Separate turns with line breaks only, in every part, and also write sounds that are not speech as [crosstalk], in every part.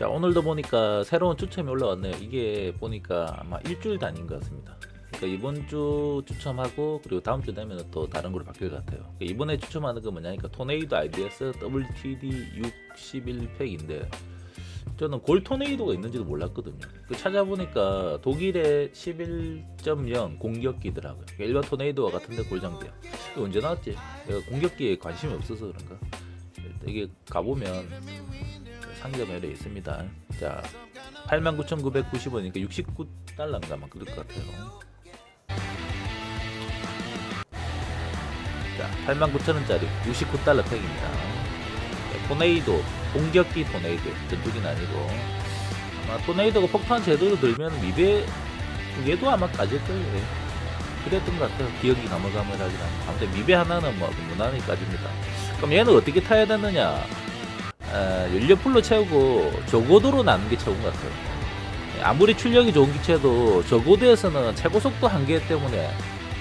자 오늘도 보니까 새로운 추첨이 올라왔네요. 이게 보니까 아마 일주일 단위인 것 같습니다. 그러니까 이번 주 추첨하고 그리고 다음 주 되면 또 다른 걸로 바뀔 것 같아요. 그러니까 이번에 추첨하는 건 뭐냐니까 토네이도 IDS WTD 61팩인데 저는 골 토네이도가 있는지도 몰랐거든요. 그 찾아보니까 독일의 11.0 공격기더라고요. 그러니까 일반 토네이도와 같은데 골 장비야. 이거 언제 나왔지? 내가 공격기에 관심이 없어서 그런가? 이게 가보면 상점에 있습니다. 자, 89,990원이니까 69달러인가 막 그럴 것 같아요. 자, 89,000원짜리 69달러 팩입니다. 네, 토네이도, 공격기 토네이도, 전투기는 아니고. 아마 토네이도가 폭탄 제대로 들면 두 개도 아마 까질 거예요. 예. 그랬던 것 같아요. 기억이 가물가물하긴 한데. 아무튼 미배 하나는 뭐 무난히 까집니다. 그럼 얘는 어떻게 타야 되느냐? 아, 연료 풀로 채우고 저고도로 나는 게 최고인 것 같아요. 아무리 출력이 좋은 기체도 저고도에서는 최고 속도 한계 때문에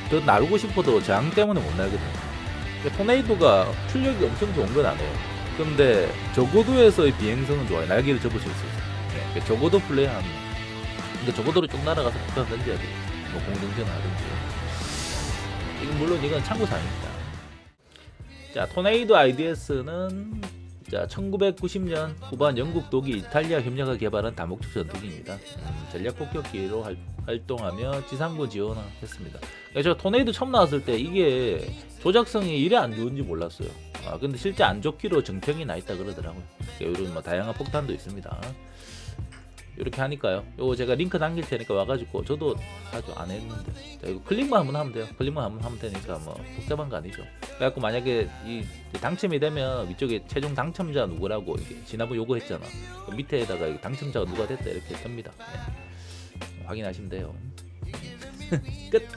더 날고 싶어도 저항 때문에 못 날거든요. 토네이도가 출력이 엄청 좋은 건 아니에요. 근데 저고도에서의 비행성은 좋아요. 날개를 접을 수 있어요. 네, 저고도 플레이하는. 근데 저고도로 쭉 날아가서 폭탄 던져야 돼요. 뭐 공동전 하든지. 이건 물론 이건 참고사항입니다. 자, 토네이도 IDS는 자, 1990년 후반 영국, 독일, 이탈리아 협력을 개발한 다목적 전투기입니다. 음, 전략 폭격기로 활, 활동하며 지상군 지원을 했습니다. 그러니까 저 토네이도 처음 나왔을 때 이게 조작성이 이래 안 좋은지 몰랐어요. 아, 근데 실제 안 좋기로 정평이 나 있다 그러더라고요. 이런 뭐 다양한 폭탄도 있습니다. 이렇게 하니까요. 요거 제가 링크 남길 테니까 와가지고 저도 아주 안 했는데 자, 이거 클릭만 한번 하면 돼요. 클릭만 한번 하면 되니까 뭐 복잡한 거 아니죠. 그래갖고 만약에 이 당첨이 되면 위쪽에 최종 당첨자 누구라고 이게 지난번 요거 했잖아. 그 밑에다가 이 당첨자가 누가 됐다 이렇게 뜹니다. 네. 확인하시면 돼요. [laughs] 끝.